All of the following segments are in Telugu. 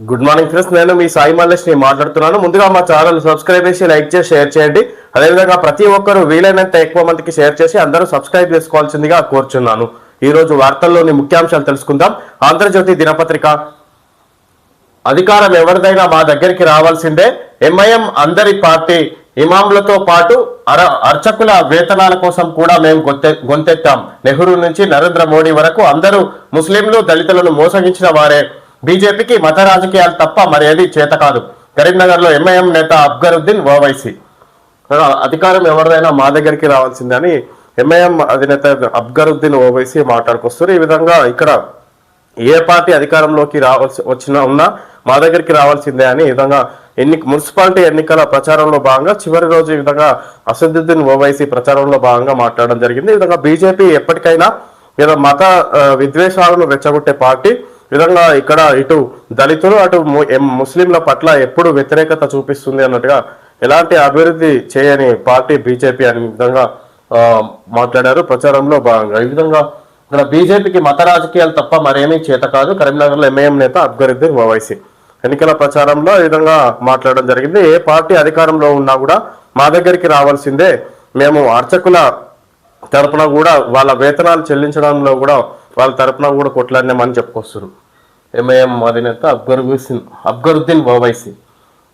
గుడ్ మార్నింగ్ ఫ్రెండ్స్ నేను మీ సాయి మల్లేష్ని మాట్లాడుతున్నాను. ముందుగా మా ఛానల్ సబ్స్క్రైబ్ చేసి లైక్ చేసి షేర్ చేయండి. అదేవిధంగా ప్రతి ఒక్కరూ వీలైనంత ఎక్కువ మందికి షేర్ చేసి అందరూ సబ్స్క్రైబ్ చేసుకోవాల్సిందిగా కోరుచున్నాను. ఈ రోజు వార్తల్లోని ముఖ్యాంశాలు తెలుసుకుందాం. ఆంధ్రజ్యోతి దినపత్రిక. అధికారం ఎవరిదైనా మా దగ్గరికి రావాల్సిందే. ఎంఐఎం అందరి పార్టీ ఇమాంలతో పాటు అర అర్చకుల వేతనాల కోసం కూడా మేము గొంతె గొంతెత్తాం. నెహ్రూ నుంచి నరేంద్ర మోడీ వరకు అందరూ ముస్లింలు దళితులను మోసగించిన వారే. బీజేపీకి మత రాజకీయాలు తప్ప మరేది చేత కాదు. కరీంనగర్లో ఎంఐఎం నేత అఫ్గరుద్దీన్ ఓవైసీ. అధికారం ఎవరిదైనా మా దగ్గరికి రావాల్సిందే అని ఎంఐఎం అధినేత అఫ్గరుద్దీన్ ఓవైసీ మాట్లాడుకొస్తారు ఈ విధంగా ఇక్కడ ఏ పార్టీ అధికారంలోకి రావాల్సి వచ్చినా ఉన్నా మా దగ్గరికి రావాల్సిందే అని ఈ విధంగా ఎన్ని మున్సిపాలిటీ ఎన్నికల ప్రచారంలో భాగంగా చివరి రోజు ఈ విధంగా అసదుద్దీన్ ఓవైసీ ప్రచారంలో భాగంగా మాట్లాడడం జరిగింది. ఈ విధంగా బీజేపీ ఎప్పటికైనా ఏదో మత విద్వేషాలను రెచ్చగొట్టే పార్టీ విధంగా ఇక్కడ ఇటు దళితులు అటు ముస్లింల పట్ల ఎప్పుడు వ్యతిరేకత చూపిస్తుంది అన్నట్టుగా ఎలాంటి అభివృద్ధి చేయని పార్టీ బీజేపీ అనే విధంగా మాట్లాడారు. ప్రచారంలో భాగంగా ఈ విధంగా ఇక్కడ బీజేపీకి మత రాజకీయాలు తప్ప మరేమీ చేత కాదు. కరీంనగర్లో ఎంఐఎం నేత అక్బరుద్దీన్ ఓవైసీ. ఎన్నికల ప్రచారంలో ఈ విధంగా మాట్లాడడం జరిగింది. ఏ పార్టీ అధికారంలో ఉన్నా కూడా మా దగ్గరికి రావాల్సిందే. మేము అర్చకుల తరపున కూడా వాళ్ళ వేతనాలు చెల్లించడంలో కూడా వాళ్ళ తరపున కూడా కొట్లాడినామని చెప్పుకొస్తారు ఎంఐఎం అధినేత అక్బరుద్దీన్ అక్బరుద్దీన్ ఓవైసీ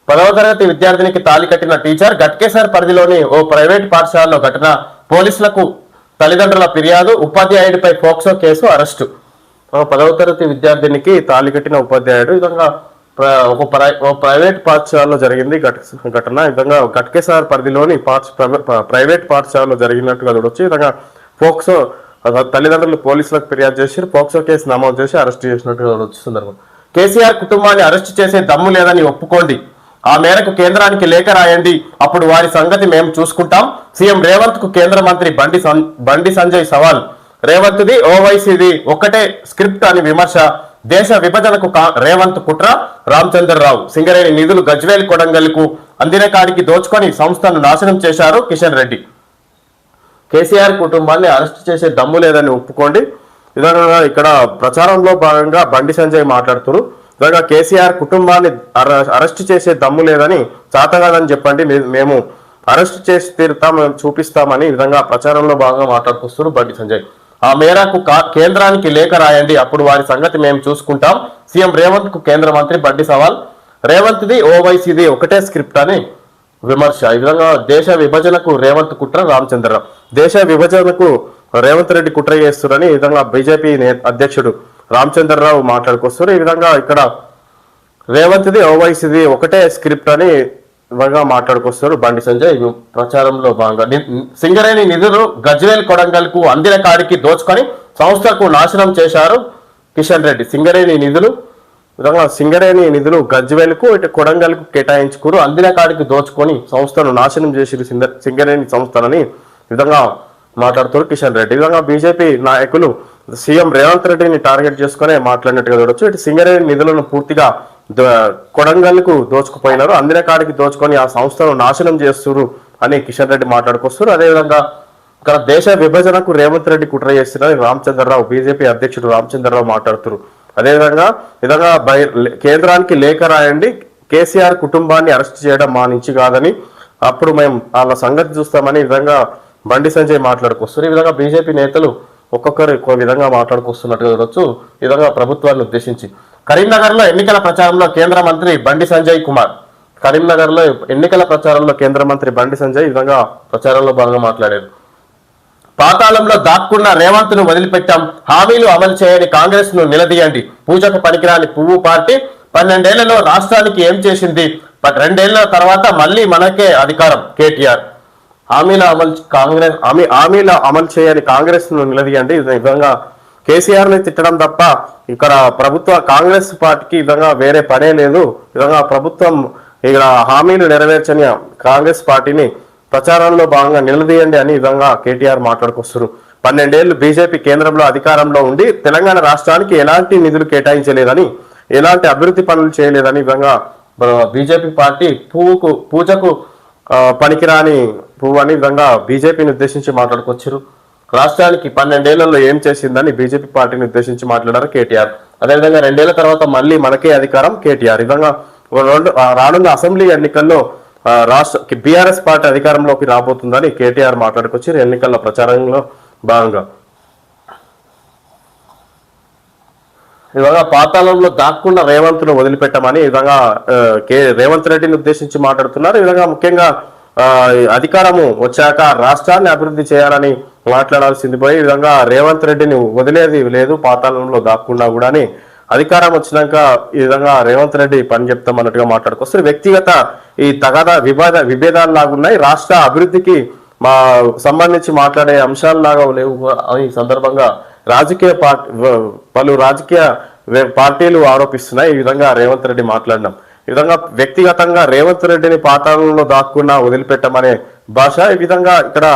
పదవ తరగతి విద్యార్థినికి తాళి కట్టిన టీచర్ గట్కేసార్ పరిధిలోని ఓ ప్రైవేట్ పాఠశాలలో ఘటన పోలీసులకు తల్లిదండ్రుల ఫిర్యాదు ఉపాధ్యాయుడిపై పోక్సో కేసు అరెస్టు. పదవ తరగతి విద్యార్థినికి తాళి కట్టిన ఉపాధ్యాయుడు విధంగా ప్ర- ఒక ప్రై- ఓ ప్రైవేట్ పాఠశాలలో జరిగింది. ఘట- ఘటన విధంగా గట్కేసార్ పరిధిలోని పాఠ ప్రైవేట్ పాఠశాలలో జరిగినట్టుగా చూడొచ్చు. విధంగా పోక్సో తల్లిదండ్రులు పోలీసులకు ఫిర్యాదు చేసి పోక్సో కేసు నమోదు చేసి అరెస్ట్ చేసినట్టు చూడొచ్చు కేసీఆర్ కుటుంబాన్ని అరెస్ట్ చేసే దమ్ము లేదని ఒప్పుకోండి. ఆ మేరకు కేంద్రానికి లేఖ రాయండి. అప్పుడు వారి సంగతి మేము చూసుకుంటాం. సీఎం రేవంత్కు కేంద్ర మంత్రి బండి సం- బండి సంజయ్ సవాల్. రేవంత్ది ఓవైసీది ఒక్కటే స్క్రిప్ట్ అని విమర్శ. దేశ విభజనకు రేవంత్ కుట్ర రామచంద్రరావు సింగరేణి నిధులు గజ్వేల్ కొడంగల్కు అందిన కాడికి దోచుకొని సంస్థను నాశనం చేశారు కిషన్ రెడ్డి. కేసీఆర్ కుటుంబాన్ని అరెస్ట్ చేసే దమ్ము లేదని ఒప్పుకోండి. విధంగా ఇక్కడ ప్రచారంలో భాగంగా బండి సంజయ్ మాట్లాడుతున్నారు విధంగా కేసీఆర్ కుటుంబాన్ని అరెస్ట్ చేసే దమ్ము లేదని చాతగాదని చెప్పండి. మేము అరెస్ట్ చేసి తీరుతాం మేము చూపిస్తామని విధంగా ప్రచారంలో భాగంగా మాట్లాడుకొస్తున్నారు బండి సంజయ్. ఆ మేరకు కా- కేంద్రానికి లేఖ రాయండి. అప్పుడు వారి సంగతి మేము చూసుకుంటాం. సీఎం రేవంత్కు కేంద్ర మంత్రి బండి సవాల్. రేవంత్ది ఓవైసీది ఒకటే స్క్రిప్ట్ అని విమర్శ. ఈ విధంగా దేశ విభజనకు రేవంత్ కుట్ర రామచంద్రరావు. దేశ విభజనకు రేవంత్ రెడ్డి కుట్ర చేస్తున్నారని ఈ విధంగా బీజేపీ నే- అధ్యక్షుడు రామచంద్రరావు మాట్లాడుకొస్తున్నారు. ఈ విధంగా ఇక్కడ రేవంత్ది ఓవైసీది ఒకటే స్క్రిప్ట్ అని ఇవ్వగా మాట్లాడుకొస్తారు బండి సంజయ్. ప్రచారంలో భాగంగా సింగరేణి నిధులు గజ్వేల్ కొడంగల్కు అందిన కాడికి దోచుకొని సంస్థకు నాశనం చేశారు కిషన్ రెడ్డి. సింగరేణి నిధులు విధంగా సింగరేణి నిధులు గజ్వేల్కు ఇటు కొడంగల్కు కేటాయించుకురు అందిన కాడికి దోచుకొని సంస్థను నాశనం చేసిరు సింగరేణి సంస్థలని విధంగా మాట్లాడుతారు కిషన్ రెడ్డి. విధంగా బీజేపీ నాయకులు సీఎం రేవంత్ రెడ్డిని టార్గెట్ చేసుకునే మాట్లాడినట్టుగా చూడొచ్చు. ఇటు సింగరేణి నిధులను పూర్తిగా కొడంగల్కు దోచుకుపోయినారు. అందిన కాడికి దోచుకొని ఆ సంస్థను నాశనం చేస్తున్నారు అని కిషన్ రెడ్డి మాట్లాడుకొస్తారు అదేవిధంగా ఇక్కడ దేశ విభజనకు రేవంత్ రెడ్డి కుట్ర చేస్తున్నారని రామచంద్రరావు బీజేపీ అధ్యక్షుడు రామచంద్రరావు మాట్లాడుతున్నారు. అదేవిధంగా ఈ విధంగా బై- కేంద్రానికి లేఖ రాయండి కేసీఆర్ కుటుంబాన్ని అరెస్ట్ చేయడం మా నుంచి కాదని. అప్పుడు మేము వాళ్ళ సంగతి చూస్తామని ఈ విధంగా బండి సంజయ్ మాట్లాడుకొస్తారు ఈ విధంగా బీజేపీ నేతలు ఒక్కొక్కరు ఒక్కో విధంగా మాట్లాడుకొస్తున్నట్టుగా చూడొచ్చు. ఈ విధంగా ప్రభుత్వాన్ని ఉద్దేశించి. కరీంనగర్లో ఎన్నికల ప్రచారంలో కేంద్ర మంత్రి బండి సంజయ్ కుమార్. కరీంనగర్లో ఎన్నికల ప్రచారంలో కేంద్ర మంత్రి బండి సంజయ్ ఈ విధంగా ప్రచారంలో భాగంగా మాట్లాడారు. పాతాళంలో దాక్కున్న రేవంత్ను వదిలిపెట్టాం. హామీలు అమలు చేయని కాంగ్రెస్ను నిలదీయండి. పూజకు పనికిరాని పువ్వు పార్టీ పన్నెండేళ్ళలో రాష్ట్రానికి ఏం చేసింది? బట్ రెండేళ్ళ తర్వాత మళ్ళీ మనకే అధికారం. కేటీఆర్. హామీల అమలు కాంగ్రెస్ హామీ హామీల అమలు చేయని కాంగ్రెస్ను నిలదీయండి. విధంగా కేసీఆర్ని తిట్టడం తప్ప ఇక్కడ ప్రభుత్వ కాంగ్రెస్ పార్టీకి విధంగా వేరే పనే లేదు. విధంగా ప్రభుత్వం ఇక్కడ హామీలు నెరవేర్చని కాంగ్రెస్ పార్టీని ప్రచారంలో భాగంగా నిలదీయండి అని విధంగా కేటీఆర్ మాట్లాడుకొస్తున్నారు. పన్నెండేళ్ళు బీజేపీ కేంద్రంలో అధికారంలో ఉండి తెలంగాణ రాష్ట్రానికి ఎలాంటి నిధులు కేటాయించలేదని ఎలాంటి అభివృద్ధి పనులు చేయలేదని విధంగా బీజేపీ పార్టీ పువ్వుకు పూజకు పనికిరాని పువ్వు అని విధంగా బీజేపీని ఉద్దేశించి మాట్లాడుకొచ్చారు. రాష్ట్రానికి పన్నెండేళ్ళలో ఏం చేసిందని బీజేపీ పార్టీని ఉద్దేశించి మాట్లాడారు కేటీఆర్. అదేవిధంగా రెండేళ్ళ తర్వాత మళ్ళీ మనకే అధికారం కేటీఆర్. ఈ విధంగా రెండు రానున్న అసెంబ్లీ ఎన్నికల్లో రాష్ట్ర బీఆర్ఎస్ పార్టీ అధికారంలోకి రాబోతుందని కేటీఆర్ మాట్లాడుకొచ్చారు ఎన్నికల ప్రచారంలో భాగంగా. ఈ విధంగా పాతాళంలో దాక్కున్న రేవంత్ను వదిలిపెట్టమని ఈ విధంగా కే రేవంత్ రెడ్డిని ఉద్దేశించి మాట్లాడుతున్నారు. ఈ విధంగా ముఖ్యంగా అధికారము వచ్చాక రాష్ట్రాన్ని అభివృద్ధి చేయాలని మాట్లాడాల్సింది పోయి ఈ విధంగా రేవంత్ రెడ్డిని వదిలేది లేదు పాతాళంలో దాక్కుండా కూడా అని అధికారం వచ్చినాక ఈ విధంగా రేవంత్ రెడ్డి పని చెప్తామన్నట్టుగా మాట్లాడుకొస్తారు వ్యక్తిగత ఈ తగాదా విభేద విభేదాలు లాగున్నాయి రాష్ట్ర అభివృద్ధికి మా సంబంధించి మాట్లాడే అంశాలు లాగా లేవు అని ఈ సందర్భంగా రాజకీయ పార్టీ పలు రాజకీయ పార్టీలు ఆరోపిస్తున్నాయి. ఈ విధంగా రేవంత్ రెడ్డి మాట్లాడినాం. ఈ విధంగా వ్యక్తిగతంగా రేవంత్ రెడ్డిని పాతాళంలో దాక్కున్నా వదిలిపెట్టమనే భాష ఈ విధంగా ఇక్కడ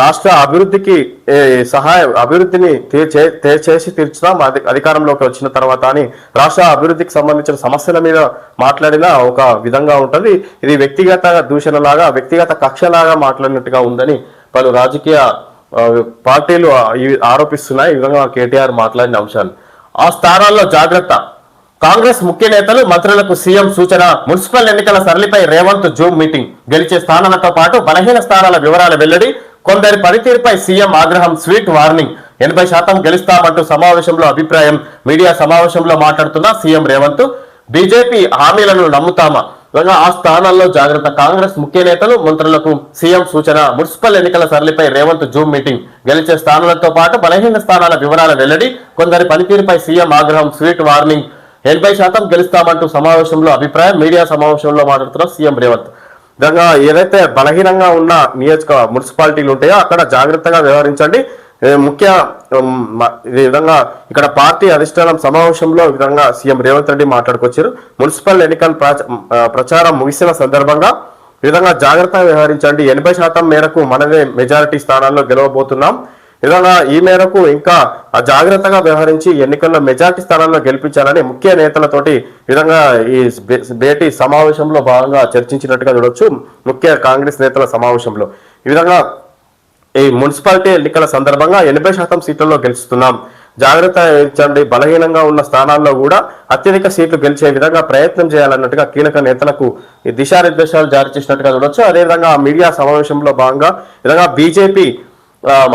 రాష్ట్ర అభివృద్ధికి సహాయ అభివృద్ధిని తీర్చే చేసి తీర్చుదాం అధికారంలోకి వచ్చిన తర్వాత అని రాష్ట్ర అభివృద్ధికి సంబంధించిన సమస్యల మీద మాట్లాడిన ఒక విధంగా ఉంటుంది. ఇది వ్యక్తిగత దూషణలాగా వ్యక్తిగత కక్షలాగా మాట్లాడినట్టుగా ఉందని పలు రాజకీయ పార్టీలు ఆరోపిస్తున్నాయి. ఈ విధంగా కేటీఆర్ మాట్లాడిన అంశాలు. ఆ స్థానాల్లో జాగ్రత్త. కాంగ్రెస్ ముఖ్య నేతలు మంత్రులకు సీఎం సూచన. మున్సిపల్ ఎన్నికల సరళిపై రేవంత్ జూమ్ మీటింగ్. గెలిచే స్థానాలతో పాటు బలహీన స్థానాల వివరాల వెల్లడి కొందరి పనితీరుపై సీఎం ఆగ్రహం స్వీట్ వార్నింగ్. ఎనభై శాతం గెలుస్తామంటూ సమావేశంలో అభిప్రాయం. మీడియా సమావేశంలో మాట్లాడుతున్న సీఎం రేవంత్ బీజేపీ హామీలను నమ్ముతామా? ఆ స్థానాల్లో జాగ్రత్త కాంగ్రెస్ ముఖ్య నేతలు మంత్రులకు సీఎం సూచన. మున్సిపల్ ఎన్నికల సరళిపై రేవంత్ జూమ్ మీటింగ్. గెలిచే స్థానాలతో పాటు బలహీన స్థానాల వివరాల వెల్లడి కొందరి పనితీరుపై సీఎం ఆగ్రహం స్వీట్ వార్నింగ్. ఎనభై శాతం గెలుస్తామంటూ సమావేశంలో అభిప్రాయం మీడియా సమావేశంలో మాట్లాడుతున్న సీఎం రేవంత్. విధంగా ఏదైతే బలహీనంగా ఉన్న నియోజక మున్సిపాలిటీలు ఉంటాయో అక్కడ జాగ్రత్తగా వ్యవహరించండి. ముఖ్య ఈ విధంగా ఇక్కడ పార్టీ అధిష్టానం సమావేశంలో ఈ విధంగా సీఎం రేవంత్ రెడ్డి మాట్లాడుకొచ్చారు. మున్సిపల్ ఎన్నికల ప్రచారం ముగిసిన సందర్భంగా విధంగా జాగ్రత్తగా వ్యవహరించండి. ఎనభై శాతం మేరకు మనమే మెజారిటీ స్థానాల్లో గెలవబోతున్నాం. విధంగా ఈ మేరకు ఇంకా ఆ జాగ్రత్తగా వ్యవహరించి ఎన్నికల్లో మెజార్టీ స్థానాల్లో గెలిపించాలని ముఖ్య నేతలతోటి విధంగా ఈ భేటీ సమావేశంలో భాగంగా చర్చించినట్టుగా చూడొచ్చు ముఖ్య కాంగ్రెస్ నేతల సమావేశంలో. ఈ విధంగా ఈ మున్సిపాలిటీ ఎన్నికల సందర్భంగా ఎనభై శాతం సీట్లలో గెలుస్తున్నాం. జాగ్రత్త వహించండి. బలహీనంగా ఉన్న స్థానాల్లో కూడా అత్యధిక సీట్లు గెలిచే విధంగా ప్రయత్నం చేయాలన్నట్టుగా కీలక నేతలకు ఈ దిశానిర్దేశాలు జారీ చేసినట్టుగా చూడొచ్చు. అదేవిధంగా మీడియా సమావేశంలో భాగంగా విధంగా బీజేపీ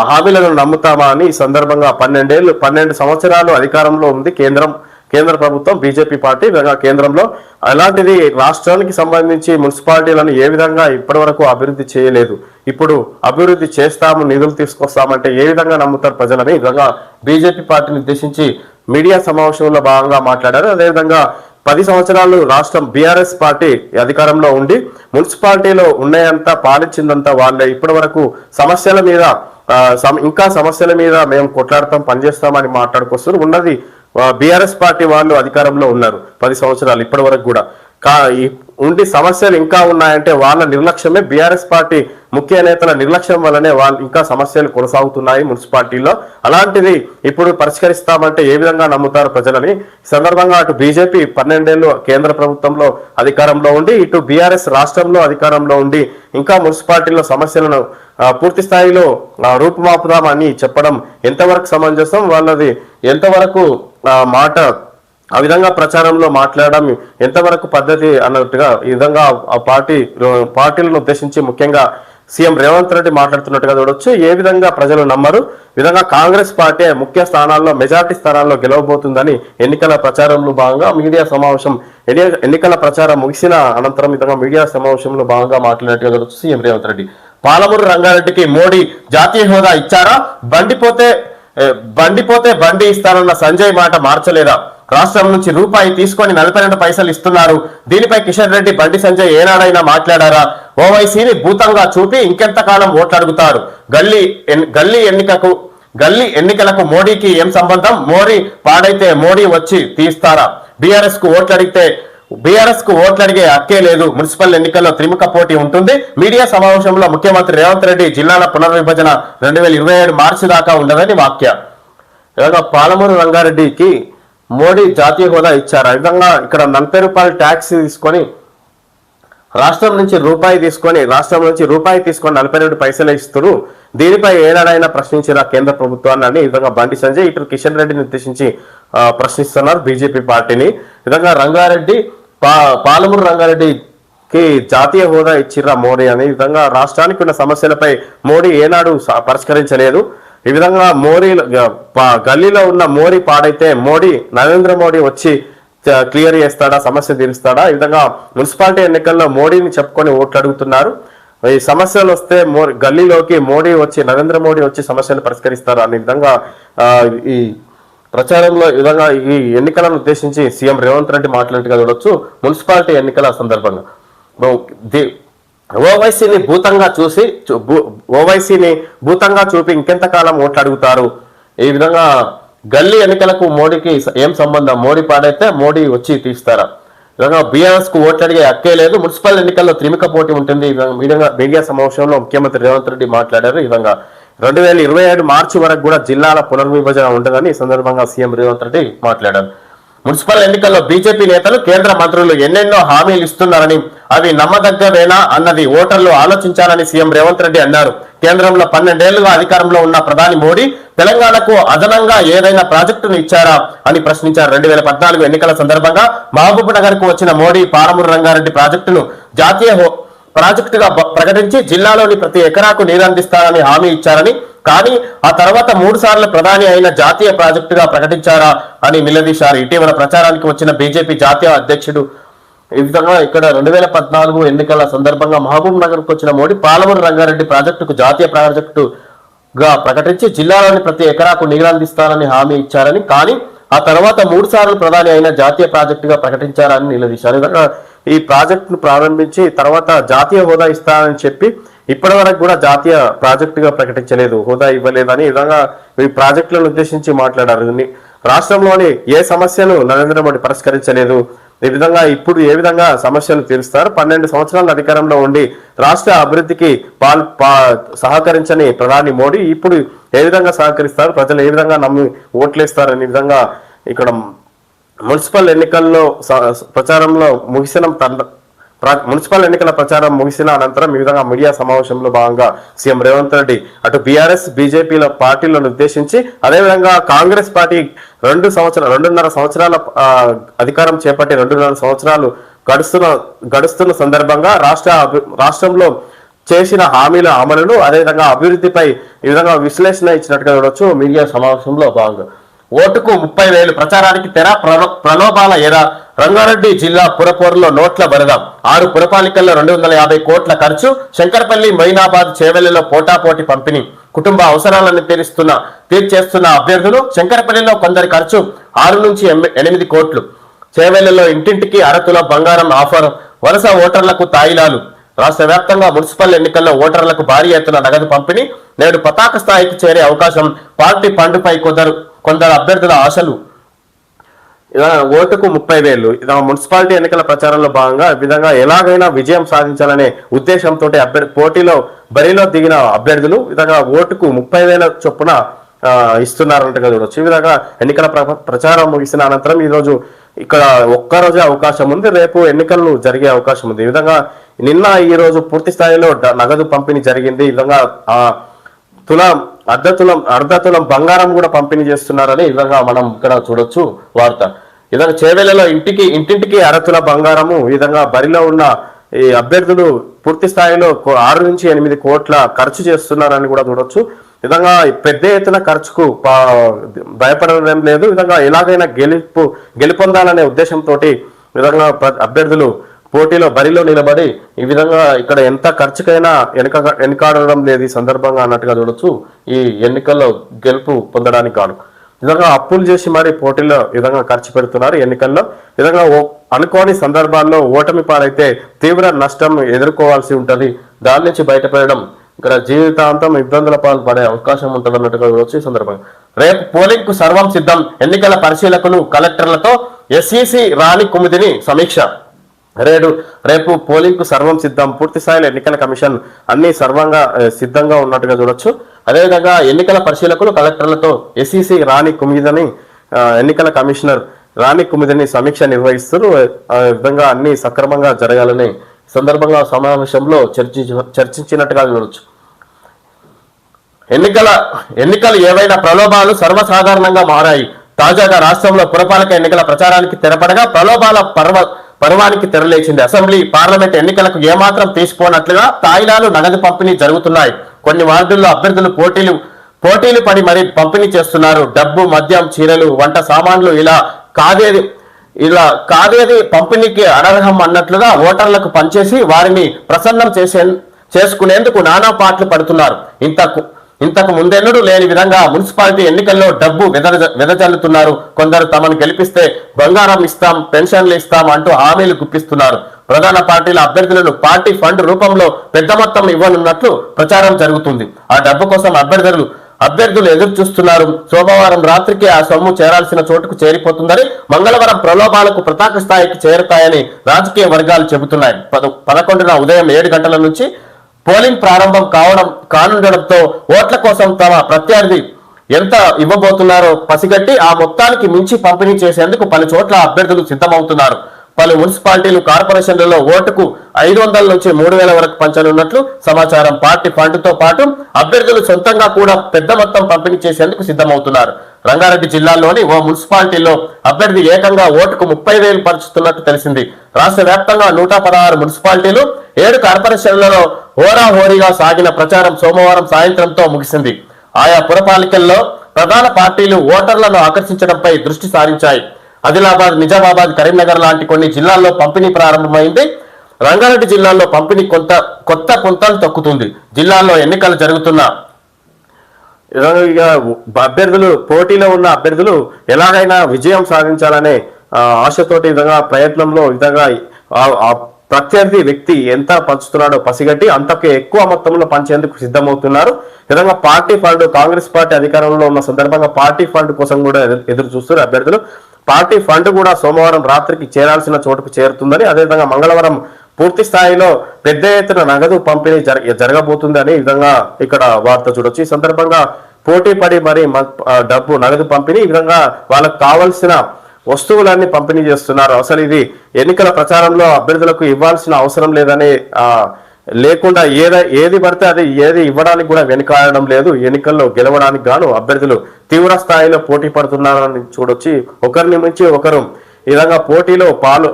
హామీలను నమ్ముతామా అని ఈ సందర్భంగా పన్నెండేళ్ళు పన్నెండు సంవత్సరాలు అధికారంలో ఉంది కేంద్రం కేంద్ర ప్రభుత్వం బీజేపీ పార్టీ విధంగా కేంద్రంలో. అలాంటిది రాష్ట్రానికి సంబంధించి మున్సిపాలిటీలను ఏ విధంగా ఇప్పటి వరకు అభివృద్ధి చేయలేదు. ఇప్పుడు అభివృద్ధి చేస్తాము నిధులు తీసుకొస్తామంటే ఏ విధంగా నమ్ముతారు ప్రజలని? ఈ విధంగా బీజేపీ పార్టీని ఉద్దేశించి మీడియా సమావేశంలో భాగంగా మాట్లాడారు. అదేవిధంగా పది సంవత్సరాలు రాష్ట్రం బీఆర్ఎస్ పార్టీ అధికారంలో ఉండి మున్సిపాలిటీలో ఉన్నాయంతా పాలించిందంతా వాళ్ళే ఇప్పటి వరకు సమస్యల మీద ఇంకా సమస్యల మీద మేము కొట్లాడతాం పనిచేస్తామని మాట్లాడుకొస్తారు ఉన్నది బీఆర్ఎస్ పార్టీ వాళ్ళు అధికారంలో ఉన్నారు పది సంవత్సరాలు ఇప్పటి వరకు కూడా. ఉండి సమస్యలు ఇంకా ఉన్నాయంటే వాళ్ళ నిర్లక్ష్యమే బీఆర్ఎస్ పార్టీ ముఖ్య నేతల నిర్లక్ష్యం వల్లనే వాళ్ళు ఇంకా సమస్యలు కొనసాగుతున్నాయి మున్సిపాలిటీలో అలాంటిది ఇప్పుడు పరిష్కరిస్తామంటే ఏ విధంగా నమ్ముతారు ప్రజలని? సందర్భంగా అటు బీజేపీ పన్నెండేళ్ళు కేంద్ర ప్రభుత్వంలో అధికారంలో ఉండి ఇటు బీఆర్ఎస్ రాష్ట్రంలో అధికారంలో ఉండి ఇంకా మున్సిపాలిటీలో సమస్యలను పూర్తి స్థాయిలో రూపుమాపుదామని చెప్పడం ఎంతవరకు సమంజసం? వాళ్ళది ఎంతవరకు మాట ఆ విధంగా ప్రచారంలో మాట్లాడడం ఎంతవరకు పద్ధతి అన్నట్టుగా ఈ విధంగా ఆ పార్టీ పార్టీలను ఉద్దేశించి ముఖ్యంగా సీఎం రేవంత్ రెడ్డి మాట్లాడుతున్నట్టుగా చూడొచ్చు. ఏ విధంగా ప్రజలు నమ్మరు? విధంగా కాంగ్రెస్ పార్టీ ముఖ్య స్థానాల్లో మెజార్టీ స్థానాల్లో గెలవబోతుందని ఎన్నికల ప్రచారంలో భాగంగా మీడియా సమావేశం ఎన్ని- ఎన్నికల ప్రచారం ముగిసిన అనంతరం విధంగా మీడియా సమావేశంలో భాగంగా మాట్లాడినట్టుగా చూడొచ్చు సీఎం రేవంత్ రెడ్డి. పాలమూరు రంగారెడ్డికి మోడీ జాతీయ హోదా ఇచ్చారా? బండిపోతే బండిపోతే బండి ఇస్తానన్న సంజయ్ మాట మార్చలేదా? రాష్ట్రం నుంచి రూపాయి తీసుకొని నలభై రెండు పైసలు ఇస్తున్నారు. దీనిపై కిషన్ రెడ్డి బండి సంజయ్ ఏనాడైనా మాట్లాడారా? ఓవైసీని భూతంగా చూపి ఇంకెంతకాలం ఓట్లాడుగుతారు? గల్లీ గల్లీ ఎన్నికకు గల్లీ ఎన్నికలకు మోడీకి ఏం సంబంధం? మోడీ పాడైతే మోడీ వచ్చి తీస్తారా? బీఆర్ఎస్కు ఓట్లు అడిగితే బీఆర్ఎస్కు ఓట్లడిగే హక్కే లేదు. మున్సిపల్ ఎన్నికల్లో త్రిముఖ పోటీ ఉంటుంది. మీడియా సమావేశంలో ముఖ్యమంత్రి రేవంత్ రెడ్డి జిల్లాల పునర్విభజన రెండు వేల ఇరవై ఏడు మార్చి దాకా ఉండదని వాక్య. పాలమూరు రంగారెడ్డికి మోడీ జాతీయ హోదా ఇచ్చారు. ఆ విధంగా ఇక్కడ నలభై రూపాయలు ట్యాక్స్ తీసుకొని రాష్ట్రం నుంచి రూపాయి తీసుకొని రాష్ట్రం నుంచి రూపాయి తీసుకొని నలభై రెండు పైసలు ఇస్తారు దీనిపై ఏనాడైనా ప్రశ్నించిన కేంద్ర ప్రభుత్వాన్ని అని ఈ విధంగా బండి సంజయ్ ఇటు కిషన్ రెడ్డిని ఉద్దేశించి ప్రశ్నిస్తున్నారు బీజేపీ పార్టీని. విధంగా రంగారెడ్డి పా పాలమూరు రంగారెడ్డికి జాతీయ హోదా ఇచ్చిర్రా మోడీ అని. ఈ విధంగా రాష్ట్రానికి ఉన్న సమస్యలపై మోడీ ఏనాడు పరిష్కరించలేదు. ఈ విధంగా మోరీ గల్లీలో ఉన్న మోరీ పాడైతే మోడీ నరేంద్ర మోడీ వచ్చి క్లియర్ చేస్తాడా సమస్య తీరుస్తాడా? ఈ విధంగా మున్సిపాలిటీ ఎన్నికల్లో మోడీని చెప్పుకొని ఓట్లు అడుగుతున్నారు ఈ సమస్యలు వస్తే మో గల్లీలోకి మోడీ వచ్చి నరేంద్ర మోడీ వచ్చి సమస్యలు పరిష్కరిస్తారు అనే విధంగా ఈ ప్రచారంలో ఈ విధంగా ఈ ఎన్నికలను ఉద్దేశించి సీఎం రేవంత్ రెడ్డి మాట్లాడినట్టుగా చూడొచ్చు మున్సిపాలిటీ ఎన్నికల సందర్భంగా. ఓవైసీని భూతంగా చూసి భూ- ఓవైసీని భూతంగా చూపి ఇంకెంతకాలం ఓట్లు అడుగుతారు ఈ విధంగా గల్లీ ఎన్నికలకు మోడీకి ఏం సంబంధం? మోడీ పాడైతే మోడీ వచ్చి తీస్తారా? ఈ విధంగా బీఆర్ఎస్కు ఓట్లు అడిగే హక్కే లేదు. మున్సిపల్ ఎన్నికల్లో త్రిమిక పోటీ ఉంటుంది. ఈ విధంగా మీడియా మీడియా సమావేశంలో ముఖ్యమంత్రి రేవంత్ రెడ్డి మాట్లాడారు. ఈ విధంగా రెండు వేల ఇరవై ఏడు మార్చి వరకు కూడా జిల్లాల పునర్విభజన ఉండదని ఈ సందర్భంగా సీఎం రేవంత్ రెడ్డి మాట్లాడారు. మున్సిపల్ ఎన్నికల్లో బీజేపీ నేతలు కేంద్ర మంత్రులు ఎన్నెన్నో హామీలు ఇస్తున్నారని అవి నమ్మదగ్గవేనా అన్నది ఓటర్లు ఆలోచించాలని సీఎం రేవంత్ రెడ్డి అన్నారు. కేంద్రంలో పన్నెండేళ్ళుగా అధికారంలో ఉన్న ప్రధాని మోడీ తెలంగాణకు అదనంగా ఏదైనా ప్రాజెక్టును ఇచ్చారా అని ప్రశ్నించారు. రెండు వేల పద్నాలుగు ఎన్నికల సందర్భంగా మహబూబ్ నగర్కు వచ్చిన మోడీ పారమూరు రంగారెడ్డి ప్రాజెక్టును జాతీయ హో- ప్రాజెక్టుగా ప్రకటించి జిల్లాలోని ప్రతి ఎకరాకు నీరందిస్తారని హామీ ఇచ్చారని కానీ ఆ తర్వాత మూడు సార్లు ప్రధాని అయిన జాతీయ ప్రాజెక్టుగా ప్రకటించారా అని నిలదీశారు. ఇటీవల ప్రచారానికి వచ్చిన బీజేపీ జాతీయ అధ్యక్షుడు ఈ విధంగా ఇక్కడ రెండు వేల పద్నాలుగు ఎన్నికల సందర్భంగా మహబూబ్ నగర్కు వచ్చిన మోడీ పాలమూరు రంగారెడ్డి ప్రాజెక్టుకు జాతీయ ప్రాజెక్టుగా ప్రకటించి జిల్లాలోని ప్రతి ఎకరాకు నీరందిస్తారని హామీ ఇచ్చారని కానీ ఆ తర్వాత మూడు సార్లు ప్రధాని అయిన జాతీయ ప్రాజెక్టుగా ప్రకటించారని నిలదీశారు. ఈ ఈ ప్రాజెక్టును ప్రారంభించి తర్వాత జాతీయ హోదా ఇస్తారని చెప్పి ఇప్పటి వరకు కూడా జాతీయ ప్రాజెక్టుగా ప్రకటించలేదు హోదా ఇవ్వలేదని ఈ విధంగా ఈ ప్రాజెక్టులను ఉద్దేశించి మాట్లాడారు. రాష్ట్రంలోని ఏ సమస్యను నరేంద్ర మోడీ పరిష్కరించలేదు ఈ విధంగా ఇప్పుడు ఏ విధంగా సమస్యలు తీరుస్తారు పన్నెండు సంవత్సరాల అధికారంలో ఉండి రాష్ట్ర అభివృద్ధికి పాల్ సహకరించని ప్రధాని మోడీ ఇప్పుడు ఏ విధంగా సహకరిస్తారు ప్రజలు ఏ విధంగా నమ్మి ఓట్లేస్తారు అనే విధంగా ఇక్కడ మున్సిపల్ ఎన్నికల్లో స- ప్రచారంలో ముగిసిన మున్సిపల్ ఎన్నికల ప్రచారం ముగిసిన అనంతరం ఈ విధంగా మీడియా సమావేశంలో భాగంగా సీఎం రేవంత్ రెడ్డి అటు బీఆర్ఎస్ బీజేపీల పార్టీలను ఉద్దేశించి అదేవిధంగా కాంగ్రెస్ పార్టీ రెండు సంవత్సరాలు రెండున్నర సంవత్సరాల అధికారం చేపట్టి రెండున్నర సంవత్సరాలు గడుస్తున్న గడుస్తున్న సందర్భంగా రాష్ట్ర అభి- రాష్ట్రంలో చేసిన హామీల అమలును అదేవిధంగా అభివృద్ధిపై ఈ విధంగా విశ్లేషణ ఇచ్చినట్టుగా చూడొచ్చు మీడియా సమావేశంలో భాగంగా. ఓటుకు ముప్పై వేలు ప్రచారానికి తెర ప్రలోభాల ఎర. రంగారెడ్డి జిల్లా పురపోరులో నోట్ల బరద ఆరు పురపాలికల్లో రెండు వందల యాభై కోట్ల ఖర్చు శంకర్పల్లి మైనాబాద్ చేవెళ్ళలో పోటాపోటీ పంపిణీ. కుటుంబ అవసరాలను తీరుస్తున్న తీర్చేస్తున్న అభ్యర్థులు శంకరపల్లిలో కొందరి ఖర్చు ఆరు నుంచి ఎనిమిది కోట్లు. చేవెళ్ళలో ఇంటింటికి అరతుల బంగారం ఆఫర్. వలస ఓటర్లకు తాయిలాలు. రాష్ట్ర వ్యాప్తంగా మున్సిపల్ ఎన్నికల్లో ఓటర్లకు భారీ ఎత్తున నగదు పంపిణీ నేడు పతాక స్థాయికి చేరే అవకాశం పార్టీ పండుపై కొందరు కొందరు అభ్యర్థుల ఆశలు. ఇలా ఓటుకు ముప్పై వేలు. ఇలా మున్సిపాలిటీ ఎన్నికల ప్రచారంలో భాగంగా విధంగా ఎలాగైనా విజయం సాధించాలనే ఉద్దేశంతో అభ్యర్థి పోటీలో బరిలో దిగిన అభ్యర్థులు ఈ విధంగా ఓటుకు ముప్పై వేల చొప్పున ఇస్తున్నారంటగా చూడొచ్చు. ఈ విధంగా ఎన్నికల ప్ర- ప్రచారం ముగిసిన అనంతరం ఈ రోజు ఇక్కడ ఒక్కరోజే అవకాశం ఉంది. రేపు ఎన్నికలు జరిగే అవకాశం ఉంది. ఈ విధంగా నిన్న ఈ రోజు పూర్తి స్థాయిలో నగదు పంపిణీ జరిగింది. విధంగా ఆ తులం అర్ధ తులం అర్ధ తులం బంగారం కూడా పంపిణీ చేస్తున్నారని విధంగా మనం ఇక్కడ చూడొచ్చు వార్త. ఈ విధంగా చేవేళ్ళలో ఇంటికి ఇంటింటికి అరతుల బంగారము ఈ విధంగా బరిలో ఉన్న ఈ అభ్యర్థులు పూర్తి స్థాయిలో ఆరు నుంచి ఎనిమిది కోట్ల ఖర్చు చేస్తున్నారని కూడా చూడొచ్చు. విధంగా పెద్ద ఎత్తున ఖర్చుకు భయపడడం లేదు. విధంగా ఎలాగైనా గెలుపు గెలుపొందాలనే ఉద్దేశంతో విధంగా అభ్యర్థులు పోటీలో బరిలో నిలబడి ఈ విధంగా ఇక్కడ ఎంత ఖర్చుకైనా వెనక వెనకాడడం లేదు ఈ సందర్భంగా అన్నట్టుగా చూడొచ్చు. ఈ ఎన్నికల్లో గెలుపు పొందడానికి గాను. విధంగా అప్పులు చేసి మరి పోటీలో విధంగా ఖర్చు పెడుతున్నారు ఎన్నికల్లో. విధంగా అనుకోని సందర్భాల్లో ఓటమి పాలైతే తీవ్ర నష్టం ఎదుర్కోవాల్సి ఉంటుంది. దాని నుంచి బయటపడడం ఇక్కడ జీవితాంతం ఇబ్బందుల పాలు పడే అవకాశం ఉంటుంది అన్నట్టుగా చూడొచ్చు ఈ సందర్భంగా. రేపు పోలింగ్కు సర్వం సిద్ధం. ఎన్నికల పరిశీలకులు కలెక్టర్లతో ఎస్ఈసి రాణి కుమిదిని సమీక్ష. రేడు రేపు పోలింగ్కు సర్వం సిద్ధం. పూర్తి స్థాయిలో ఎన్నికల కమిషన్ అన్ని సర్వంగా సిద్ధంగా ఉన్నట్టుగా చూడొచ్చు. అదేవిధంగా ఎన్నికల పరిశీలకులు కలెక్టర్లతో ఎస్ఈసి రాణి కుమిదని ఎన్నికల కమిషనర్ రాణి కుమిదని సమీక్ష నిర్వహిస్తారు ఆ విధంగా అన్ని సక్రమంగా జరగాలని సందర్భంగా సమావేశంలో చర్చి చర్చించినట్టుగా చూడొచ్చు. ఎన్నికల ఎన్నికలు ఏవైనా ప్రలోభాలు సర్వసాధారణంగా మారాయి. తాజాగా రాష్ట్రంలో పురపాలక ఎన్నికల ప్రచారానికి తెరపడగా ప్రలోభాల పర్వ పర్వానికి తెరలేచింది అసెంబ్లీ పార్లమెంట్ ఎన్నికలకు ఏమాత్రం తీసిపోనట్లుగా తాయిలాలు నగదు పంపిణీ జరుగుతున్నాయి. కొన్ని వార్డుల్లో అభ్యర్థులు పోటీలు పోటీలు పడి మరి పంపిణీ చేస్తున్నారు. డబ్బు మద్యం చీరలు వంట సామాన్లు ఇలా కాదేది ఇలా కాదేది పంపిణీకి అనర్హం అన్నట్లుగా ఓటర్లకు పనిచేసి వారిని ప్రసన్నం చేసే చేసుకునేందుకు నానా పాటలు పడుతున్నారు. ఇంతకు ఇంతకు ముందెన్నడూ లేని విధంగా మున్సిపాలిటీ ఎన్నికల్లో డబ్బు వెదజల్లుతున్నారు. కొందరు తమను గెలిపిస్తే బంగారం ఇస్తాం పెన్షన్లు ఇస్తాం అంటూ హామీలు గుప్పిస్తున్నారు. ప్రధాన పార్టీల అభ్యర్థులను పార్టీ ఫండ్ రూపంలో పెద్ద మొత్తం ఇవ్వనున్నట్లు ప్రచారం జరుగుతుంది. ఆ డబ్బు కోసం అభ్యర్థులు అభ్యర్థులు ఎదురు చూస్తున్నారు. సోమవారం రాత్రికి ఆ సొమ్ము చేరాల్సిన చోటుకు చేరిపోతుందని మంగళవారం ప్రలోభాలకు ప్రతాక స్థాయికి చేరుతాయని రాజకీయ వర్గాలు చెబుతున్నాయి. పదకొండున ఉదయం ఏడు గంటల నుంచి పోలింగ్ ప్రారంభం కావడం కానుండడంతో ఓట్ల కోసం తమ ప్రత్యర్థి ఎంత ఇవ్వబోతున్నారో పసిగట్టి ఆ మొత్తానికి మించి పంపిణీ చేసేందుకు పలు చోట్ల అభ్యర్థులు సిద్ధమవుతున్నారు. పలు మున్సిపాలిటీలు కార్పొరేషన్లలో ఓటుకు ఐదు వందల నుంచి మూడు వేల వరకు పంచనున్నట్లు సమాచారం. పార్టీ ఫండ్తో పాటు అభ్యర్థులు సొంతంగా కూడా పెద్ద మొత్తం పంపిణీ చేసేందుకు సిద్ధమవుతున్నారు. రంగారెడ్డి జిల్లాలోని ఓ మున్సిపాలిటీలో అభ్యర్థి ఏకంగా ఓటుకు ముప్పై వేలు పరుచుతున్నట్టు తెలిసింది. రాష్ట్ర వ్యాప్తంగా నూట పదహారు మున్సిపాలిటీలు ఏడు కార్పొరేషన్లలో హోరాహోరీగా సాగిన ప్రచారం సోమవారం సాయంత్రంతో ముగిసింది. ఆయా పురపాలికల్లో ప్రధాన పార్టీలు ఓటర్లను ఆకర్షించడంపై దృష్టి సారించాయి. ఆదిలాబాద్ నిజామాబాద్ కరీంనగర్ లాంటి కొన్ని జిల్లాల్లో పంపిణీ ప్రారంభమైంది. రంగారెడ్డి జిల్లాలో పంపిణీ కొంత కొత్త పుంతలు తొక్కుతుంది. జిల్లాల్లో ఎన్నికలు జరుగుతున్న. అభ్యర్థులు పోటీలో ఉన్న అభ్యర్థులు ఎలాగైనా విజయం సాధించాలనే ఆశతోటి విధంగా ప్రయత్నంలో విధంగా ప్రత్యర్థి వ్యక్తి ఎంత పంచుతున్నాడో పసిగట్టి అంతకు ఎక్కువ మొత్తంలో పంచేందుకు సిద్ధమవుతున్నారు. విధంగా పార్టీ ఫండ్ కాంగ్రెస్ పార్టీ అధికారంలో ఉన్న సందర్భంగా పార్టీ ఫండ్ కోసం కూడా ఎదురు- ఎదురు చూస్తున్నారు అభ్యర్థులు. పార్టీ ఫండ్ కూడా సోమవారం రాత్రికి చేరాల్సిన చోటుకు చేరుతుందని అదేవిధంగా మంగళవారం పూర్తి స్థాయిలో పెద్ద ఎత్తున నగదు పంపిణీ జరగ జరగబోతుందని ఈ విధంగా ఇక్కడ వార్త చూడొచ్చు. ఈ సందర్భంగా పోటీ పడి మరి మ- డబ్బు నగదు పంపిణీ ఈ విధంగా వాళ్ళకు కావలసిన వస్తువులన్నీ పంపిణీ చేస్తున్నారు. అసలు ఇది ఎన్నికల ప్రచారంలో అభ్యర్థులకు ఇవ్వాల్సిన అవసరం లేదని ఆ లేకుండా ఏద ఏది పడితే అది ఏది ఇవ్వడానికి కూడా వెనుకాడడం లేదు. ఎన్నికల్లో గెలవడానికి గాను అభ్యర్థులు తీవ్ర స్థాయిలో పోటీ పడుతున్నారని చూడొచ్చి ఒకరిని మించి ఒకరు ఈ విధంగా పోటీలో పాలు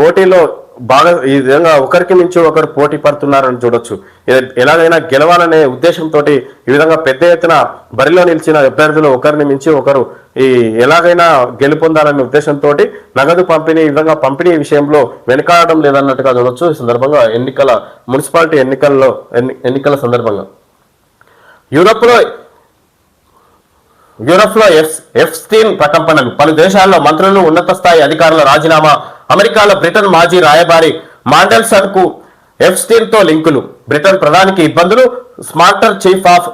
పోటీలో బాగా ఈ విధంగా ఒకరికి మించి ఒకరు పోటీ పడుతున్నారని చూడొచ్చు. ఎలాగైనా గెలవాలనే ఉద్దేశంతో ఈ విధంగా పెద్ద ఎత్తున బరిలో నిలిచిన అభ్యర్థులు ఒకరిని మించి ఒకరు ఈ ఎలాగైనా గెలుపొందాలనే ఉద్దేశంతో నగదు పంపిణీ ఈ విధంగా పంపిణీ విషయంలో వెనుకాడడం లేదన్నట్టుగా చూడొచ్చు. ఈ సందర్భంగా ఎన్నికల మున్సిపాలిటీ ఎన్నికల్లో ఎన్ని- ఎన్నికల సందర్భంగా. యూరోప్లో ఎఫ్లో ఎఫ్ స్టీన్ ప్రకంపనలు. పలు దేశాల్లో మంత్రులు ఉన్నత స్థాయి అధికారుల రాజీనామా అమెరికాలో బ్రిటన్ మాజీ రాయబారి మాండెల్సన్కు ఎఫ్స్టీన్తో లింకులు. బ్రిటన్ ప్రధానికి ఇబ్బందులు. Starmer chief of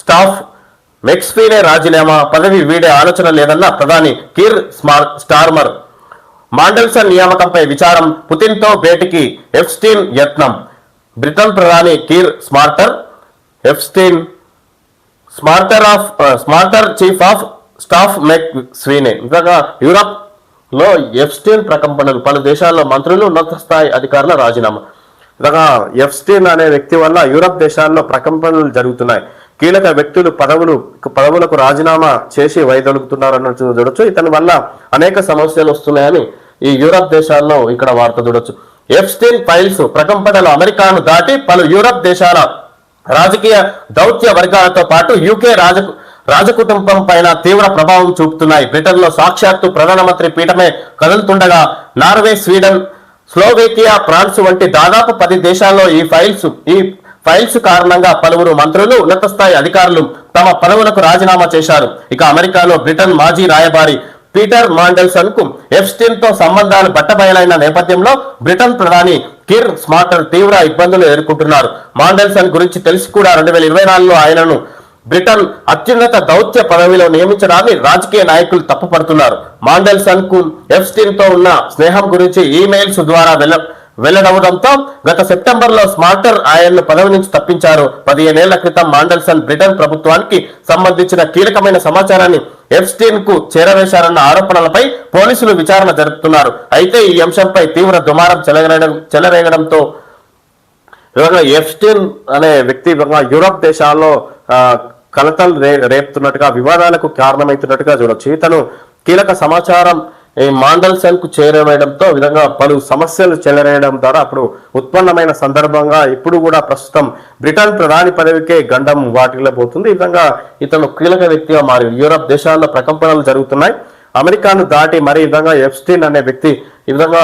staff McSweeney రాజీనామా. పదవి వీడే ఆలోచన లేదన్న ప్రధాని కీర్ స్మార్ స్టార్మర్. మాండెల్సన్ నియామకంపై విచారం. పుతిన్తో భేటీకి ఎఫ్స్టీన్ యత్నం. బ్రిటన్ ప్రధాని Keir Starmer Epstein Starmer of Starmer chief of staff McSweeney ఇంకా యూరప్ లో ఎఫ్స్టీన్ ప్రకంపనలు పలు దేశాల్లో మంత్రులు ఉన్నత స్థాయి అధికారుల రాజీనామా. ఇలాగా ఎఫ్స్టీన్ అనే వ్యక్తి వల్ల యూరప్ దేశాల్లో ప్రకంపనలు జరుగుతున్నాయి. కీలక వ్యక్తులు పదవులు పదవులకు రాజీనామా చేసి వైదొలుగుతున్నారు అన్నట్టు చూడొచ్చు. ఇతని వల్ల అనేక సమస్యలు వస్తున్నాయని ఈ యూరప్ దేశాల్లో ఇక్కడ వార్త చూడొచ్చు. ఎఫ్స్టీన్ ఫైల్స్ ప్రకంపనలు అమెరికాను దాటి పలు యూరప్ దేశాల రాజకీయ దౌత్య వర్గాలతో పాటు యూకే రాజ రాజకుటుంబం పైన తీవ్ర ప్రభావం చూపుతున్నాయి. బ్రిటన్లో సాక్షాత్తు ప్రధానమంత్రి పీఠమే కదులుతుండగా నార్వే స్వీడన్ స్లోవేకియా ఫ్రాన్స్ వంటి దాదాపు పది దేశాల్లో ఈ ఫైల్స్ ఈ ఫైల్స్ కారణంగా పలువురు మంత్రులు ఉన్నత స్థాయి అధికారులు తమ పదవులకు రాజీనామా చేశారు. ఇక అమెరికాలో బ్రిటన్ మాజీ రాయబారి పీటర్ మాండెల్సన్కు ఎఫ్స్టీన్తో సంబంధాలు బట్టబయలైన నేపథ్యంలో బ్రిటన్ ప్రధాని కిర్ స్మార్టర్ తీవ్ర ఇబ్బందులు ఎదుర్కొంటున్నారు. మాండెల్సన్ గురించి తెలిసి కూడా రెండు వేల ఇరవై నాలుగులో ఆయనను బ్రిటన్ అత్యున్నత దౌత్య పదవిలో నియమించడాన్ని రాజకీయ నాయకులు తప్పుపడుతున్నారు. మాండెల్సన్కు ఎఫ్స్టీన్తో ఉన్న స్నేహం గురించి ఈమెయిల్స్ ద్వారా వెళ్ళ వెల్లడవడంతో గత సెప్టెంబర్లో స్మార్టర్ ఆయన్ను పదవి నుంచి తప్పించారు. పదిహేనేళ్ళ క్రితం మాండల్సన్ బ్రిటన్ ప్రభుత్వానికి సంబంధించిన కీలకమైన సమాచారాన్ని ఎఫ్స్టీన్కు చేరవేశారన్న ఆరోపణలపై పోలీసులు విచారణ జరుపుతున్నారు. అయితే ఈ అంశంపై తీవ్ర దుమారం చెలరేగడం చెలరేగడంతో ఎఫ్స్టీన్ అనే వ్యక్తి యూరప్ దేశాల్లో ఆ, కలతలు రే రేపుతున్నట్టుగా వివాదాలకు కారణమవుతున్నట్టుగా చూడొచ్చు. ఇతను కీలక సమాచారం ఈ మాండల్సన్కు చేరవేయడంతో విధంగా పలు సమస్యలు చెలరేయడం ద్వారా అప్పుడు ఉత్పన్నమైన సందర్భంగా ఇప్పుడు కూడా ప్రస్తుతం బ్రిటన్ ప్రధాని పదవికే గండం వాటిల్లబోతుంది. ఈ విధంగా ఇతను కీలక వ్యక్తిగా మారి యూరప్ దేశాల్లో ప్రకంపనలు జరుగుతున్నాయి. అమెరికాను దాటి మరి ఈ విధంగా ఎఫ్స్టీన్ అనే వ్యక్తి ఈ విధంగా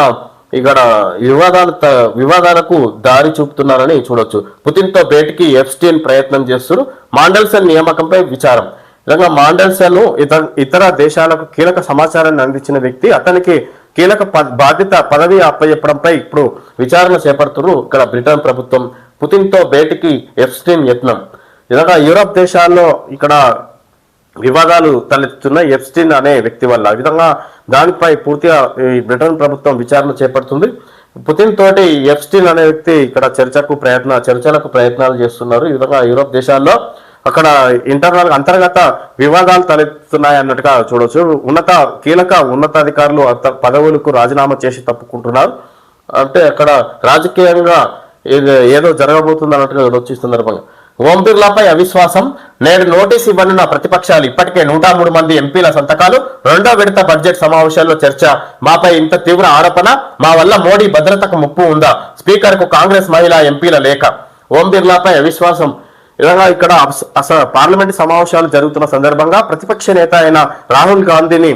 ఇక్కడ వివాదాల త- వివాదాలకు దారి చూపుతున్నారని చూడొచ్చు. పుతిన్తో భేటీకి ఎఫ్స్టీన్ ప్రయత్నం చేస్తున్నారు. మాండల్సన్ నియామకంపై విచారం. నిజంగా మాండల్సన్ ఇతర ఇతర దేశాలకు కీలక సమాచారాన్ని అందించిన వ్యక్తి అతనికి కీలక బాధ్యత పదవి అప్పచెప్పడంపై ఇప్పుడు విచారణ చేపడుతున్నారు ఇక్కడ బ్రిటన్ ప్రభుత్వం. పుతిన్తో భేటీకి ఎఫ్స్టీన్ యత్నం. ఇలాగా యూరప్ దేశాల్లో ఇక్కడ వివాదాలు తలెత్తుతున్న ఎప్స్టిన్ అనే వ్యక్తి వల్ల. ఈ విధంగా దానిపై పూర్తిగా ఈ బ్రిటన్ ప్రభుత్వం విచారణ చేపడుతుంది. పుతిన్ తోటి ఎప్స్టిన్ అనే వ్యక్తి ఇక్కడ చర్చకు ప్రయత్న చర్చలకు ప్రయత్నాలు చేస్తున్నారు. ఈ విధంగా యూరోప్ దేశాల్లో అక్కడ ఇంటర్నల్ అంతర్గత వివాదాలు తలెత్తున్నాయి అన్నట్టుగా చూడవచ్చు ఉన్నత కీలక ఉన్నతాధికారులు అంత పదవులకు రాజీనామా చేసి తప్పుకుంటున్నారు. అంటే అక్కడ రాజకీయంగా ఏదో- ఏదో జరగబోతుంది అన్నట్టుగా వచ్చి సందర్భంగా ఓం బిర్లాపై అవిశ్వాసం. నేడు నోటీస్ ఇవ్వనున్న ప్రతిపక్షాలు ఇప్పటికే నూట మూడు మంది ఎంపీల సంతకాలు రెండో విడత బడ్జెట్ సమావేశాల్లో చర్చ. మాపై ఇంత తీవ్ర ఆరోపణ మా వల్ల మోడీ భద్రతకు ముప్పు ఉందా? స్పీకర్కు కాంగ్రెస్ మహిళా ఎంపీల లేఖ. ఓం బిర్లాపై అవిశ్వాసం ఈ విధంగా ఇక్కడ పార్లమెంట్ సమావేశాలు జరుగుతున్న సందర్భంగా ప్రతిపక్ష నేత అయిన రాహుల్ గాంధీని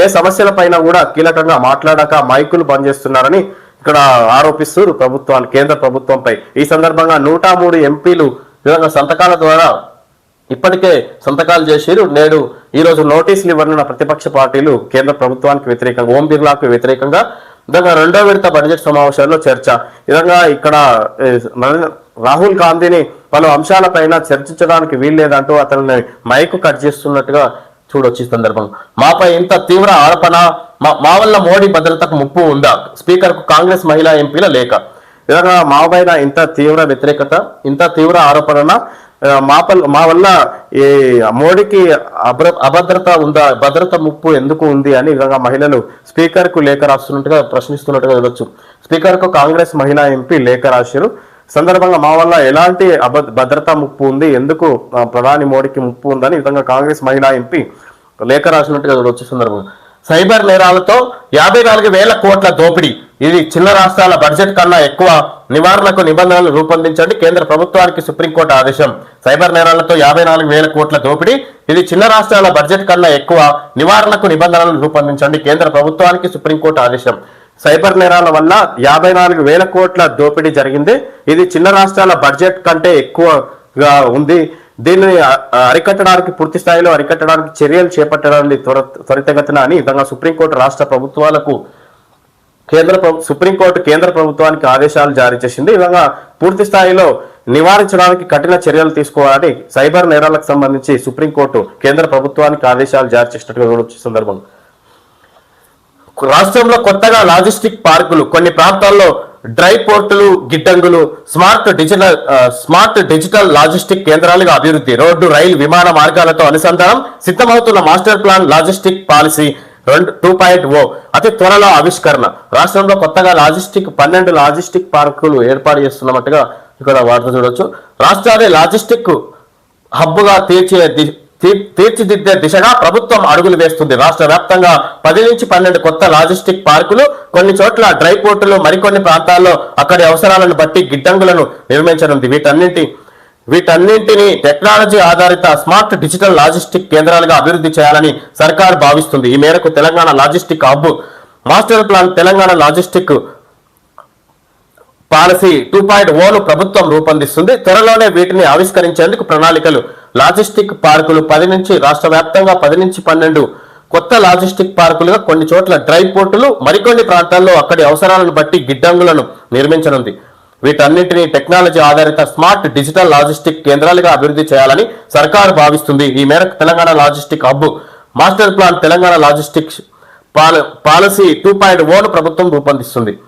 ఏ సమస్యలపైన కూడా కీలకంగా మాట్లాడాక మైకులు బంద్ చేస్తున్నారని ఇక్కడ ఆరోపిస్తూ ప్రభుత్వాన్ని కేంద్ర ప్రభుత్వంపై. ఈ సందర్భంగా నూట మూడు ఎంపీలు విధంగా సంతకాల ద్వారా ఇప్పటికే సంతకాలు చేసిరు. నేడు ఈ రోజు నోటీసులు ఇవ్వనున్న ప్రతిపక్ష పార్టీలు కేంద్ర ప్రభుత్వానికి వ్యతిరేకంగా ఓం బిర్లాకు వ్యతిరేకంగా విధంగా రెండో విడత బడ్జెట్ సమావేశాల్లో చర్చ. విధంగా ఇక్కడ రాహుల్ గాంధీని పలు అంశాలపైన చర్చించడానికి వీల్లేదంటూ అతన్ని మైకు కట్ చేస్తున్నట్టుగా చూడొచ్చు ఈ సందర్భంగా మాపై ఇంత తీవ్ర ఆరోపణ మా మా వల్ల మోడీ భద్రతకు ముప్పు ఉందా? స్పీకర్కు కాంగ్రెస్ మహిళా ఎంపీల లేఖ. ఈ విధంగా మా పైన ఇంత తీవ్ర వ్యతిరేకత ఇంత తీవ్ర ఆరోపణ మా పల్ మా వల్ల ఈ మోడీకి అభ్ర అభద్రత ఉందా భద్రత ముప్పు ఎందుకు ఉంది అని విధంగా మహిళలు స్పీకర్కు లేఖ రాస్తున్నట్టుగా ప్రశ్నిస్తున్నట్టుగా చూడొచ్చు స్పీకర్కు కాంగ్రెస్ మహిళా ఎంపీ లేఖ రాశారు. సందర్భంగా మా వల్ల ఎలాంటి అభ భద్రతా ముప్పు ఉంది ఎందుకు ప్రధాని మోడీకి ముప్పు ఉందని విధంగా కాంగ్రెస్ మహిళా ఎంపీ లేఖ రాసినట్టుగా చూడొచ్చు సందర్భంగా. సైబర్ నేరాలతో యాభై నాలుగు వేల కోట్ల దోపిడీ. ఇది చిన్న రాష్ట్రాల బడ్జెట్ కన్నా ఎక్కువ నివారణకు నిబంధనలు రూపొందించండి కేంద్ర ప్రభుత్వానికి సుప్రీంకోర్టు ఆదేశం. సైబర్ నేరాలతో యాభై నాలుగు వేల కోట్ల దోపిడీ. ఇది చిన్న రాష్ట్రాల బడ్జెట్ కన్నా ఎక్కువ నివారణకు నిబంధనలు రూపొందించండి కేంద్ర ప్రభుత్వానికి సుప్రీంకోర్టు ఆదేశం. సైబర్ నేరాల వల్ల యాభై నాలుగు వేల కోట్ల దోపిడీ జరిగింది. ఇది చిన్న రాష్ట్రాల బడ్జెట్ కంటే ఎక్కువగా ఉంది. దీన్ని అరికట్టడానికి పూర్తి స్థాయిలో అరికట్టడానికి చర్యలు చేపట్టడానికి త్వర త్వరితగతిన అని విధంగా సుప్రీంకోర్టు రాష్ట్ర ప్రభుత్వాలకు కేంద్ర సుప్రీంకోర్టు కేంద్ర ప్రభుత్వానికి ఆదేశాలు జారీ చేసింది. ఈ విధంగా పూర్తి స్థాయిలో నివారించడానికి కఠిన చర్యలు తీసుకోవాలని సైబర్ నేరాలకు సంబంధించి సుప్రీంకోర్టు కేంద్ర ప్రభుత్వానికి ఆదేశాలు జారీ చేసినట్టుగా చూడొచ్చు ఈ సందర్భంగా. రాష్ట్రంలో కొత్తగా లాజిస్టిక్ పార్కులు కొన్ని ప్రాంతాల్లో డ్రై పోర్టులు గిడ్డంగులు smart digital smart digital logistic కేంద్రాలుగా అభివృద్ధి రోడ్డు రైలు విమాన మార్గాలతో అనుసంధానం సిద్ధమవుతున్న మాస్టర్ ప్లాన్ లాజిస్టిక్ పాలసీ రెండు టూ పాయింట్ ఓ. అతి త్వరలో ఆవిష్కరణ. రాష్ట్రంలో కొత్తగా లాజిస్టిక్ పన్నెండు లాజిస్టిక్ పార్కులు ఏర్పాటు చేస్తున్నట్టుగా ఇక్కడ వార్త చూడొచ్చు. రాష్ట్రాన్ని లాజిస్టిక్ హబ్బుగా తీర్చే తీర్చిదిద్దే దిశగా ప్రభుత్వం అడుగులు వేస్తుంది. రాష్ట్ర వ్యాప్తంగా పది నుంచి పన్నెండు కొత్త లాజిస్టిక్ పార్కులు కొన్ని చోట్ల డ్రై పోర్టులు మరికొన్ని ప్రాంతాల్లో అక్కడి అవసరాలను బట్టి గిడ్డంగులను నిర్మించనుంది. వీటన్నింటి వీటన్నింటినీ టెక్నాలజీ ఆధారిత స్మార్ట్ డిజిటల్ లాజిస్టిక్ కేంద్రాలుగా అభివృద్ధి చేయాలని సర్కార్ భావిస్తుంది. ఈ మేరకు Telangana logistic hub master plan Telangana logistic policy two point own ప్రభుత్వం రూపొందిస్తుంది. త్వరలోనే వీటిని ఆవిష్కరించేందుకు ప్రణాళికలు. లాజిస్టిక్ పార్కులు పది నుంచి రాష్ట్ర వ్యాప్తంగా పది నుంచి పన్నెండు కొత్త లాజిస్టిక్ పార్కులుగా కొన్ని చోట్ల డ్రై పోర్టులు మరికొన్ని ప్రాంతాల్లో అక్కడి అవసరాలను బట్టి గిడ్డంగులను నిర్మించనుంది. వీటన్నింటినీ టెక్నాలజీ ఆధారిత స్మార్ట్ డిజిటల్ లాజిస్టిక్ కేంద్రాలుగా అభివృద్ధి చేయాలని సర్కారు భావిస్తుంది. ఈ మేరకు Telangana logistic hub master plan Telangana logistic పాల- పాలసీ టూ పాయింట్ ఓను ప్రభుత్వం రూపొందిస్తుంది.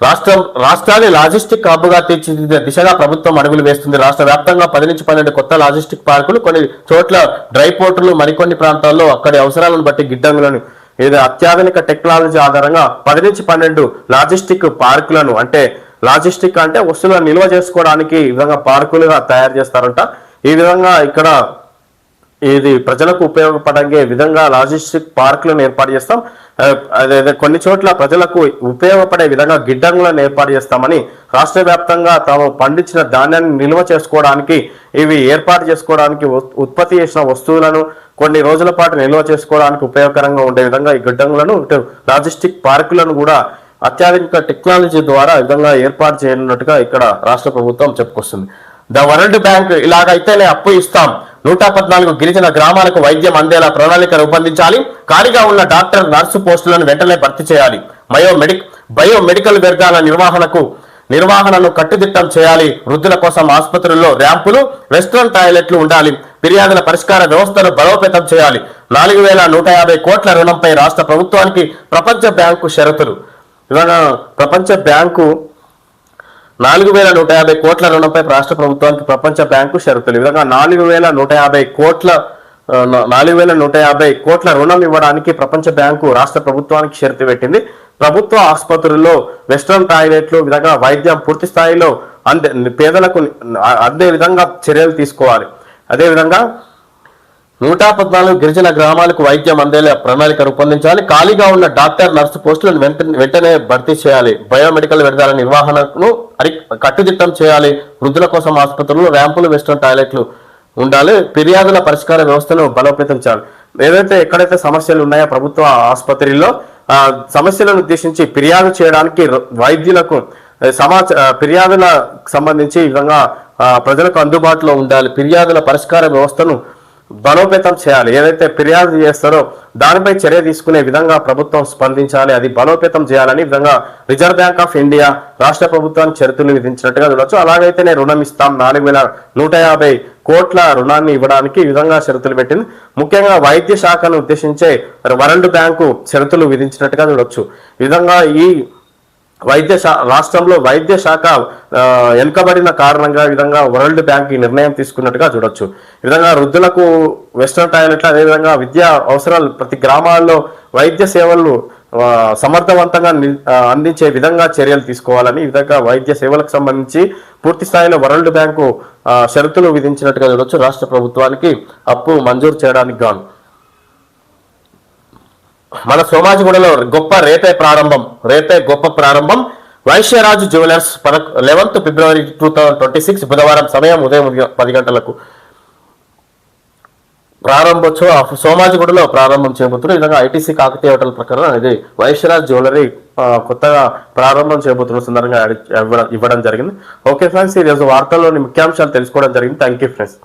రాష్ట్రం రాష్ట్రాన్ని లాజిస్టిక్ హబ్గా తీర్చిదిద్దే దిశగా ప్రభుత్వం అడుగులు వేస్తుంది. రాష్ట్ర వ్యాప్తంగా పది నుంచి పన్నెండు కొత్త లాజిస్టిక్ పార్కులు కొన్ని చోట్ల డ్రై పోర్టులు మరికొన్ని ప్రాంతాల్లో అక్కడి అవసరాలను బట్టి గిడ్డంగులను ఇది అత్యాధునిక టెక్నాలజీ ఆధారంగా పది నుంచి పన్నెండు లాజిస్టిక్ పార్కులను అంటే లాజిస్టిక్ అంటే వస్తువులను నిల్వ చేసుకోవడానికి ఈ విధంగా పార్కులుగా తయారు చేస్తారంట. ఈ విధంగా ఇక్కడ ఇది ప్రజలకు ఉపయోగపడే విధంగా లాజిస్టిక్ పార్కులను ఏర్పాటు చేస్తాం. అదే కొన్ని చోట్ల ప్రజలకు ఉపయోగపడే విధంగా గిడ్డంగులను ఏర్పాటు చేస్తామని రాష్ట్ర వ్యాప్తంగా తాము పండించిన ధాన్యాన్ని నిల్వ చేసుకోవడానికి ఇవి ఏర్పాటు చేసుకోవడానికి ఉత్- ఉత్పత్తి చేసిన వస్తువులను కొన్ని రోజుల పాటు నిల్వ చేసుకోవడానికి ఉపయోగకరంగా ఉండే విధంగా ఈ గిడ్డంగులను లాజిస్టిక్ పార్కులను కూడా అత్యాధునిక టెక్నాలజీ ద్వారా విధంగా ఏర్పాటు చేయనున్నట్టుగా ఇక్కడ రాష్ట్ర ప్రభుత్వం చెప్పుకొస్తుంది. ద వరల్డ్ బ్యాంక్ ఇలాగైతేనే అప్పు ఇస్తాం. నూట పద్నాలుగు గిరిజన గ్రామాలకు వైద్యం అందేలా ప్రణాళిక రూపొందించాలి. ఖాళీగా ఉన్న డాక్టర్ నర్సు పోస్టులను వెంటనే భర్తీ చేయాలి. బయోమెడిక్ బయోమెడికల్ వ్యర్థాల నిర్వహణకు నిర్వహణను కట్టుదిట్టం చేయాలి. వృద్ధుల కోసం ఆసుపత్రుల్లో ర్యాంపులు వెస్ట్రన్ టాయిలెట్లు ఉండాలి. ఫిర్యాదుల పరిష్కార వ్యవస్థను బలోపేతం చేయాలి. నాలుగు వేల నూట యాభై కోట్ల రుణంపై రాష్ట్ర ప్రభుత్వానికి ప్రపంచ బ్యాంకు షరతులు. ప్రపంచ బ్యాంకు నాలుగు వేల నూట యాభై కోట్ల రుణంపై రాష్ట్ర ప్రభుత్వానికి ప్రపంచ బ్యాంకు షరతులు. ఈ విధంగా నాలుగు వేల నూట యాభై కోట్ల నాలుగు వేల నూట యాభై కోట్ల రుణం ఇవ్వడానికి ప్రపంచ బ్యాంకు రాష్ట్ర ప్రభుత్వానికి షరతు పెట్టింది. ప్రభుత్వ ఆసుపత్రుల్లో వెస్ట్రన్ టాయిలెట్లు విధంగా వైద్యం పూర్తి స్థాయిలో అందే పేదలకు అందే విధంగా చర్యలు తీసుకోవాలి. అదేవిధంగా నూట పద్నాలుగు గిరిజన గ్రామాలకు వైద్యం అందేలా ప్రణాళిక రూపొందించాలి. ఖాళీగా ఉన్న డాక్టర్ నర్సు పోస్టులను వెంటనే వెంటనే భర్తీ చేయాలి. బయోమెడికల్ వ్యర్థాల నిర్వహణను కట్టుదిట్టం చేయాలి. వృద్ధుల కోసం ఆసుపత్రులు ర్యాంపులు వెస్ట్రన్ టాయిలెట్లు ఉండాలి. ఫిర్యాదుల పరిష్కార వ్యవస్థను బలోపేతం చేయాలి. ఏదైతే ఎక్కడైతే సమస్యలు ఉన్నాయో ప్రభుత్వ ఆసుపత్రిలో ఆ సమస్యలను ఉద్దేశించి ఫిర్యాదు చేయడానికి వైద్యులకు సమాచ ఫిర్యాదుల సంబంధించి ఈ విధంగా ప్రజలకు అందుబాటులో ఉండాలి. ఫిర్యాదుల పరిష్కార వ్యవస్థను బలోపేతం చేయాలి. ఏదైతే ఫిర్యాదు చేస్తారో దానిపై చర్య తీసుకునే విధంగా ప్రభుత్వం స్పందించాలి. అది బలోపేతం చేయాలని విధంగా రిజర్వ్ బ్యాంక్ ఆఫ్ ఇండియా రాష్ట్ర ప్రభుత్వానికి షరతులు విధించినట్టుగా చూడొచ్చు. అలాగైతేనే రుణం ఇస్తాం. నాలుగు వేల నూట యాభై కోట్ల రుణాన్ని ఇవ్వడానికి ఈ విధంగా షరతులు పెట్టింది. ముఖ్యంగా వైద్య శాఖను ఉద్దేశించే వరల్డ్ బ్యాంకు షరతులు విధించినట్టుగా చూడొచ్చు. ఈ విధంగా ఈ వైద్య రాష్ట్రంలో వైద్య శాఖ వెనుకబడిన కారణంగా ఈ విధంగా వరల్డ్ బ్యాంక్ ఈ నిర్ణయం తీసుకున్నట్టుగా చూడొచ్చు. ఈ విధంగా వృద్ధులకు వెస్టర్న్ టాయిలెట్లు అదేవిధంగా విద్యా అవసరాలు ప్రతి గ్రామాల్లో వైద్య సేవలు సమర్థవంతంగా ని- అందించే విధంగా చర్యలు తీసుకోవాలని ఈ విధంగా వైద్య సేవలకు సంబంధించి పూర్తి స్థాయిలో వరల్డ్ బ్యాంకు షరతులు విధించినట్టుగా చూడొచ్చు. రాష్ట్ర ప్రభుత్వానికి అప్పు మంజూరు చేయడానికి గాను. మన సోమాజిగూడలో గొప్ప రేపే ప్రారంభం రేపే గొప్ప ప్రారంభం. Vysyaraju jewellers పదక్ eleventh February two thousand twenty six బుధవారం సమయం ఉదయం పది గంటలకు ప్రారంభోత్సవం సోమాజిగూడలో ప్రారంభం చేయబోతున్నారు. ఈ విధంగా ఐటీసీ కాకతీయ హోటల్ ప్రకారం ఇది వైశ్యరాజ్ జ్యువెలరీ కొత్తగా ప్రారంభం చేయబోతున్న సందర్భంగా ఇవ్వడం- జరిగింది. ఓకే ఫ్రెండ్స్ ఈరోజు వార్తల్లోని ముఖ్యాంశాలు తెలుసుకోవడం జరిగింది. Thank you friends.